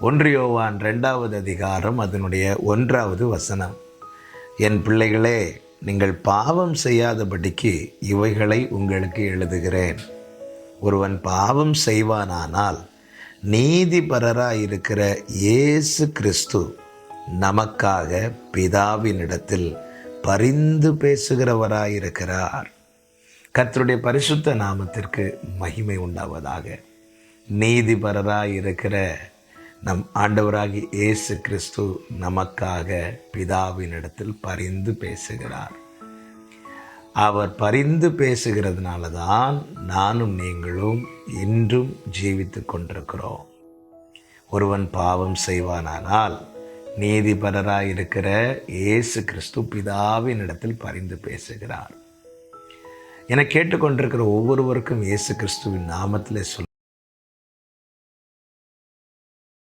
ஒன்றியோவான் ரெண்டாவது அதிகாரம் அதனுடைய ஒன்றாவது வசனம். என் பிள்ளைகளே நீங்கள் பாவம் செய்யாதபடிக்கு இவைகளை உங்களுக்கு எழுதுகிறேன். ஒருவன் பாவம் செய்வானானால் நீதிபரராக இருக்கிற இயேசு கிறிஸ்து நமக்காக பிதாவினிடத்தில் பரிந்து பேசுகிறவராயிருக்கிறார். கர்த்தருடைய பரிசுத்த நாமத்திற்கு மகிமை உண்டாவதாக. நீதிபரராக இருக்கிற நம் ஆண்டவராகி இயேசு கிறிஸ்து நமக்காக பிதாவினிடத்தில் பரிந்து பேசுகிறார். அவர் பரிந்து பேசுகிறதுனால தான் நானும் நீங்களும் இன்றும் ஜீவித்து கொண்டிருக்கிறோம். ஒருவன் பாவம் செய்வானானால் நீதிபரராய் இருக்கிற இயேசு கிறிஸ்து பிதாவின் இடத்தில் பரிந்து பேசுகிறார். என கேட்டுக்கொண்டிருக்கிற ஒவ்வொருவருக்கும் இயேசு கிறிஸ்துவின் நாமத்திலே சொல்